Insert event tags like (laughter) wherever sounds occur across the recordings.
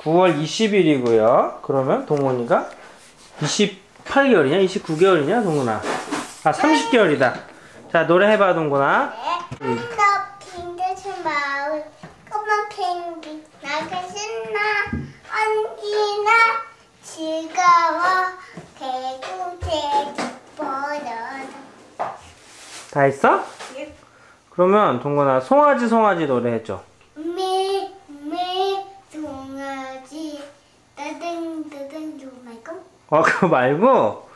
9월 20일이고요. 그러면 동훈이가 28개월이냐? 29개월이냐, 동훈아? 아, 30개월이다. 자, 노래 해봐, 동훈아. 네. 나 핑계친 마을 꼬마 펭귄 나가 신나 언제나 즐거워 대구 대구 뻗어서 다 했어? 그러면 동훈아, 송아지 송아지 노래 해줘. 매매 동아지 따등 따등 좀 말고 어, (laughs) 그거 말고,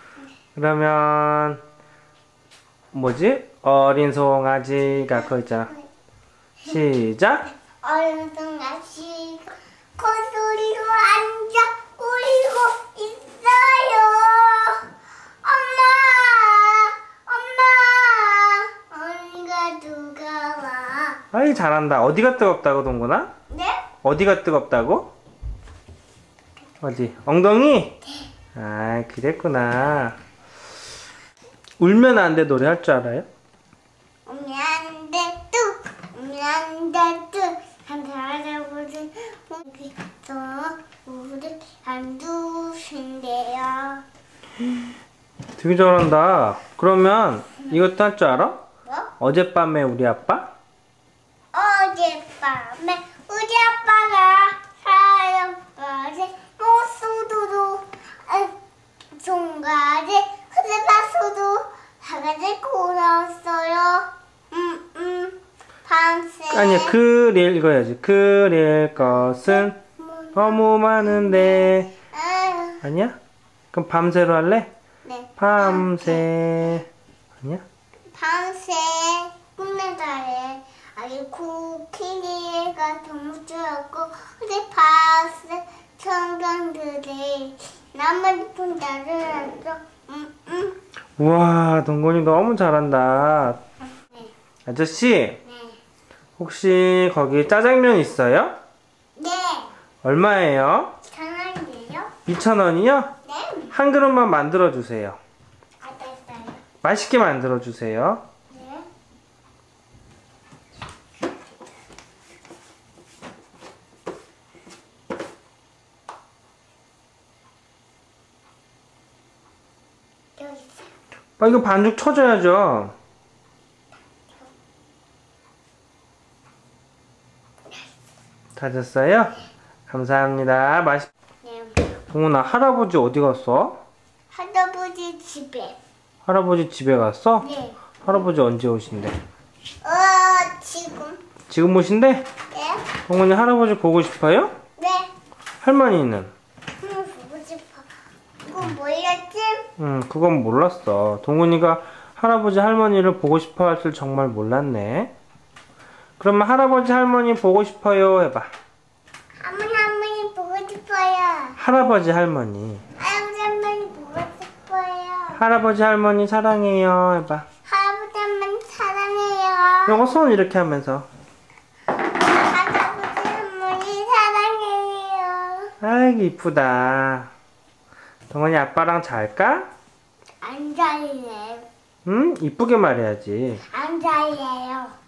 그러면, 뭐지? 어린 송아지가 그거 있잖아. 시작! 얼른 동아지 코소리로 앉아 울고 있어요 엄마 엄마 언니가 누가 와 아이, 잘한다. 어디가 뜨겁다고, 동훈아? 네? 어디가 뜨겁다고? 어디? 엉덩이? 아, 그랬구나. 울면 안 돼 노래 할 줄 알아요? 미안데 뚝 미안데 뚝 한사람보지 여기서 우리 안 두신대요 되게 잘한다. 그러면 이것도 할 줄 알아? 뭐? 어젯밤에 우리 아빠? 어젯밤에 우리 아빠가 사랑까지 모수도도 종가지 흐르바수도 사가지 고라웠어요 음음 밤새 아니야, 그릴 읽어야지. 그릴 것은 너무 많은데. 아니야? 그럼 밤새로 할래? 네 밤새. 아니야? 밤새 꿈에달에 아기 코끼리가 동물주였고 어제 밤새 청강들이 나만 분다를 했어 음음 우와, 동건이 너무 잘한다. 네. 아저씨, 네. 혹시 거기 짜장면 있어요? 네. 얼마예요? 전화인데요? 2,000원이요? 네. 한 그릇만 만들어 주세요. 알았어요. 맛있게 만들어 주세요. 네. 여기 있어요. 아, 이거 반죽 쳐줘야죠. 다 됐어요? 감사합니다. 맛있. 네. 동훈아, 할아버지 어디 갔어? 할아버지 집에. 할아버지 집에 갔어? 네. 할아버지 언제 오신대? 어, 지금. 지금 오신대? 네. 동훈이 할아버지 보고 싶어요? 네. 할머니는? 음, 보고 싶어. 이건 뭐였지? 음, 그건 몰랐어. 동훈이가 할아버지 할머니를 보고 싶어 할 줄 정말 몰랐네. 그러면 할아버지 할머니 보고 싶어요 해봐. 할머니, 할머니 보고 싶어요. 할아버지 할머니. 할아버지, 할머니 보고 싶어요. 할아버지 할머니 사랑해요 해봐. 할아버지, 할머니 사랑해요. 요거 손 이렇게 하면서. 할아버지, 할머니 사랑해요. 아이고 이쁘다. 동훈이 아빠랑 잘까? 안 잘래요. 응? 이쁘게 말해야지. 안 잘래요.